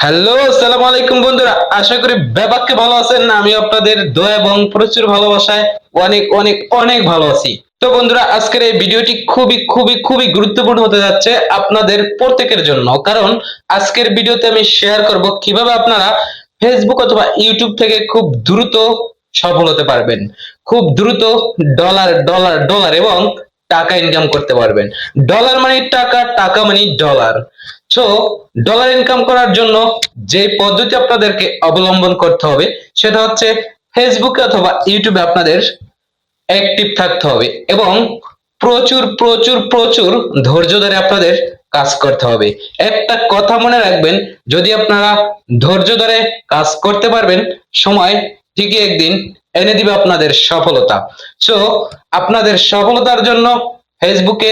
Hello আসসালামু আলাইকুম বন্ধুরা। আশা করি ব্যাপারকে ভালো আছেন। আমি আপনাদের দয়া এবং প্রচুর ভালোবাসায় অনেক অনেক অনেক ভালো আছি। তো বন্ধুরা, আজকের এই ভিডিওটি খুবই খুবই খুবই গুরুত্বপূর্ণ হতে যাচ্ছে আপনাদের প্রত্যেকের জন্য। কারণ আজকের ভিডিওতে আমি শেয়ার করব কীভাবে আপনারা ফেসবুক অথবা ইউটিউব থেকে খুব দ্রুত সফল হতে পারবেন। খুব দ্রুত ডলার ডলার ডলার এবং টাকা ইনকাম করতে পারবেন। ডলার মানে টাকা টাকা মানে ডলার সো ডলার ইনকাম করার জন্য যে পদ্ধতি আপনাদেরকে অবলম্বন করতে হবে, সেটা হচ্ছে ফেসবুকে অথবা ইউটিউবে আপনাদের অ্যাক্টিভ থাকতে হবে এবং প্রচুর প্রচুর প্রচুর ধৈর্য ধরে আপনাদের কাজ করতে হবে। একটা কথা মনে রাখবেন, যদি আপনারা ধৈর্য ধরে কাজ করতে পারবেন, সময় ঠিকই একদিন এনে দিবে আপনাদের সফলতা। সো আপনাদের সফলতার জন্য ফেসবুকে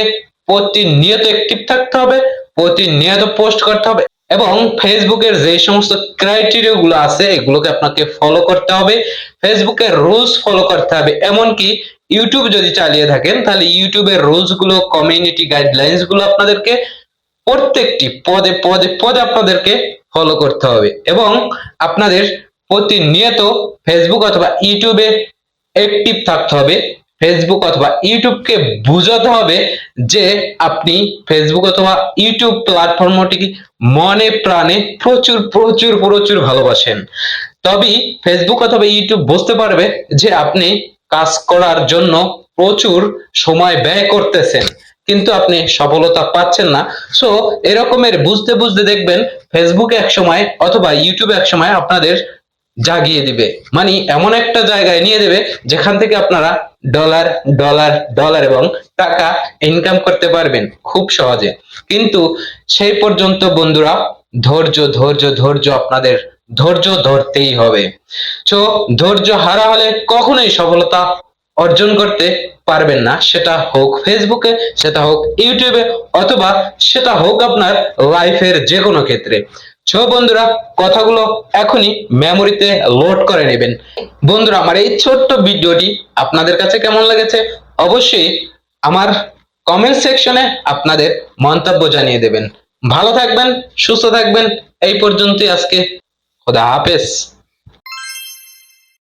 প্রতিনিয়ত অ্যাক্টিভ থাকতে হবে প্রতিনিয়ত পোস্ট করতে হবে এবং ফেসবুকের যে সমস্ত ক্রাইটেরিয়া গুলো আছে, এগুলোকে আপনাকে ফলো করতে হবে। ফেসবুকের রুলস ফলো করতে হবে। এমনকি ইউটিউব যদি চালিয়ে থাকেন, তাহলে ইউটিউবের রুলসগুলো কমিউনিটি গাইডলাইন্সগুলো আপনাদেরকে প্রত্যেকটি পদে পদে পদে আপনাদেরকে ফলো করতে হবে। এবং আপনাদের প্রতিনিয়ত ফেসবুক অথবা ইউটিউবে অ্যাক্টিভ থাকতে হবে। ফেসবুক অথবা ইউটিউবকে বুঝাতে হবে যে আপনি ফেসবুক অথবা ইউটিউব প্ল্যাটফর্মটি মনে প্রাণে প্রচুর প্রচুর প্রচুর ভালোবাসেন। তবেই ফেসবুক অথবা ইউটিউব বুঝতে পারবে যে আপনি কাজ করার জন্য প্রচুর সময় ব্যয় করতেছেন, কিন্তু আপনি সফলতা পাচ্ছেন না। সো এরকমের বুঝতে বুঝতে দেখবেন ফেসবুকে এক সময় অথবা ইউটিউবে এক সময় আপনাদের জাগিয়ে দিবে। মানে এমন একটা জায়গায় নিয়ে দেবে যেখান থেকে আপনারা ডলার ডলার ডলার এবং টাকা ইনকাম করতে পারবেন খুব সহজে। কিন্তু সেই পর্যন্ত বন্ধুরা ধৈর্য ধৈর্য ধৈর্য আপনাদের ধৈর্য ধরতেই হবে। তো ধৈর্য হারা হলে কখনোই সফলতা অর্জন করতে পারবেন না। সেটা হোক ফেসবুকে, সেটা হোক ইউটিউবে অথবা সেটা হোক আপনার লাইফের যে কোনো ক্ষেত্রে। সো বন্ধুরা, কথাগুলো এখনই মেমোরিতে লোড করে নেবেন। বন্ধুরা, আমার এই ছোট্ট ভিডিওটি আপনাদের কাছে কেমন লেগেছে? অবশ্যই আমার কমেন্ট সেকশনে আপনাদের মন্তব্য জানিয়ে দেবেন। ভালো থাকবেন, সুস্থ থাকবেন, এই পর্যন্তই আজকে। খোদা হাফেজ।